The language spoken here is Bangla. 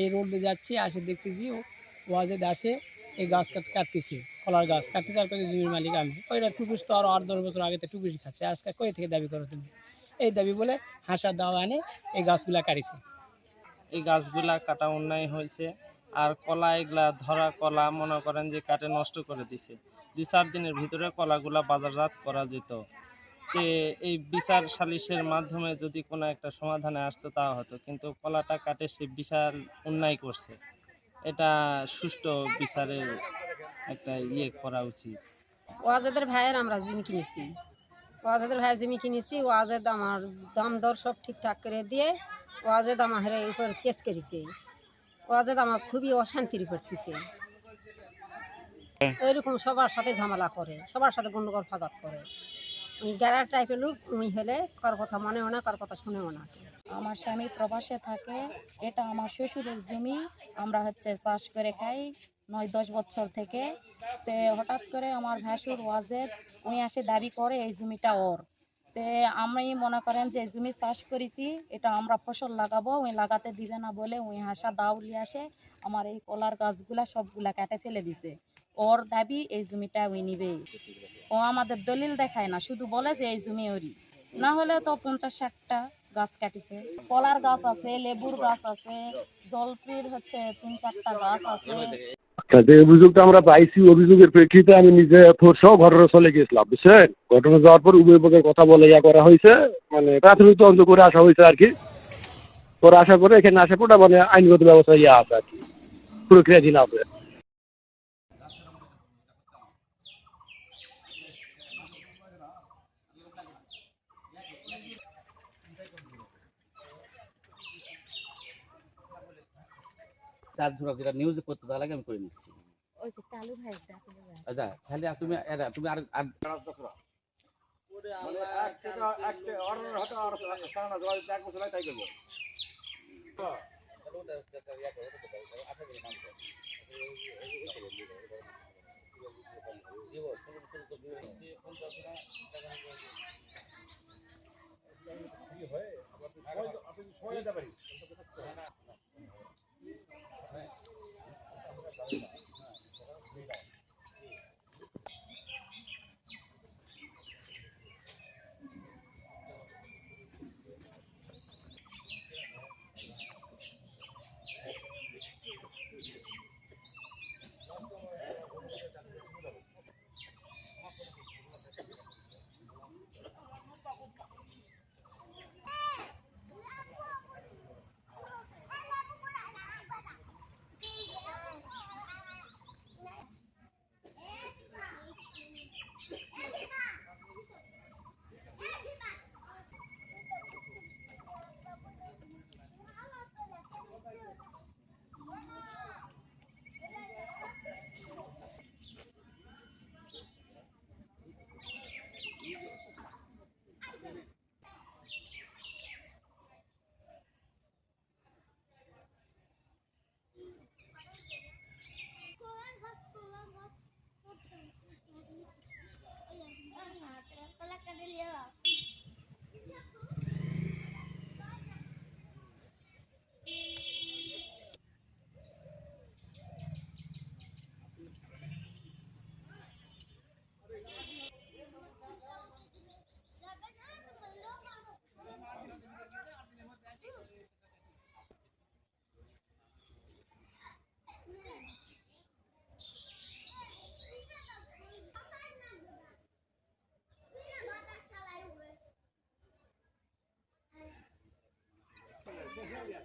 এই রোড যাচ্ছি, আসে দেখতেছি ওয়াজেদ আসে এই গাছ কাট, কাটতেছে, কলার গাছ কাটতে তারপরে জমির মালিক আমি। ওইটা টুকুস তো আরও আট দশ বছর আগে তো টুকুসই খাচ্ছে আজকে কই থেকে দাবি করো তুমি? এই দাবি বলে হাসার দাওয়া আনে এই গাছগুলা কাটিছে। এই গাছগুলা কাটা অন্যায় হয়েছে, আর কলা এগুলা ধরা কলা মনে করেন যে কাটে নষ্ট করে দিছে। দুই চার দিনের ভিতরে কলাগুলা বাজারজাত করা যেত। এই বিচার সালিশের মাধ্যমে যদি কোনো একটা সমাধানে আসতো তা হতো কিন্তু কলাটা কাটে সে বিশাল অন্যায় করছে। এটা সুষ্ঠু বিচারের একটা ইয়ে করা উচিত। ওয়াজেদের ভাইয়ের আমরা জিমি কিনেছি। ওয়াজেদের ভাইয়ের জিমি কিনেছি ওয়াজেদ আমার দাম দর সব ঠিকঠাক করে দিয়ে ওয়াজেদ আমার উপর কেস করেছে। ওয়াজেদ আমার খুবই অশান্তির উপর করতেছে এরকম সবার সাথে ঝামেলা করে সবার সাথে গন্ডগোল ফাজাত করে। ওই গ্যারার টাইপের লোক উনি হলে কার কথা মানেও না, কার কথা শুনেও না। আমার স্বামী প্রবাসে থাকে, এটা আমার শ্বশুরের জমি, আমরা হচ্ছে চাষ করে খাই নয়, দশ বছর থেকে। তে হঠাৎ করে আমার ভাসুর ওয়াজেদ, উনি আসে দাবি করে এই জমিটা ওর। তে আমি মনে করেন যে জমি চাষ করেছি, এটা আমরা ফসল লাগাবো, উনি লাগাতে দিবে না বলে উনি হাসা দাউলি আসে, আমার এই কলার গাছগুলা সবগুলা কেটে ফেলে দিছে। ওর দাবি, এই জমিটা উনি নিবে ও আমাদের দলিল দেখায় না, শুধু বলে যে এই জমি ওরই। না হলে তো পঞ্চাশ ষাটটা গাছ কাটিছে। কলার গাছ আছে, লেবুর গাছ আছে, জলপির হচ্ছে তিন চারটা গাছ আছে। যে অভিযোগটা আমরা পাইছি, অভিযোগের প্রেক্ষিতে আমি নিজে সহ ঘটনা চলে গেছিলাম, বুঝছেন? ঘটনা যাওয়ার পর উভয় পক্ষের কথা বলে ইয়া করা হয়েছে মানে প্রাথমিক তদন্ত করে আসা হয়েছে আর কি। ওরা আশা করে এখানে আসা পড়া মানে আইনগত ব্যবস্থা ইয়া আছে আর কি প্রক্রিয়াধীন আছে। তার ধরো যেটা নিউজে করতে তার লাগে আমি করে নিচ্ছি। আচ্ছা খালি তুমি এরা তুমি আর আর হয়? Gracias.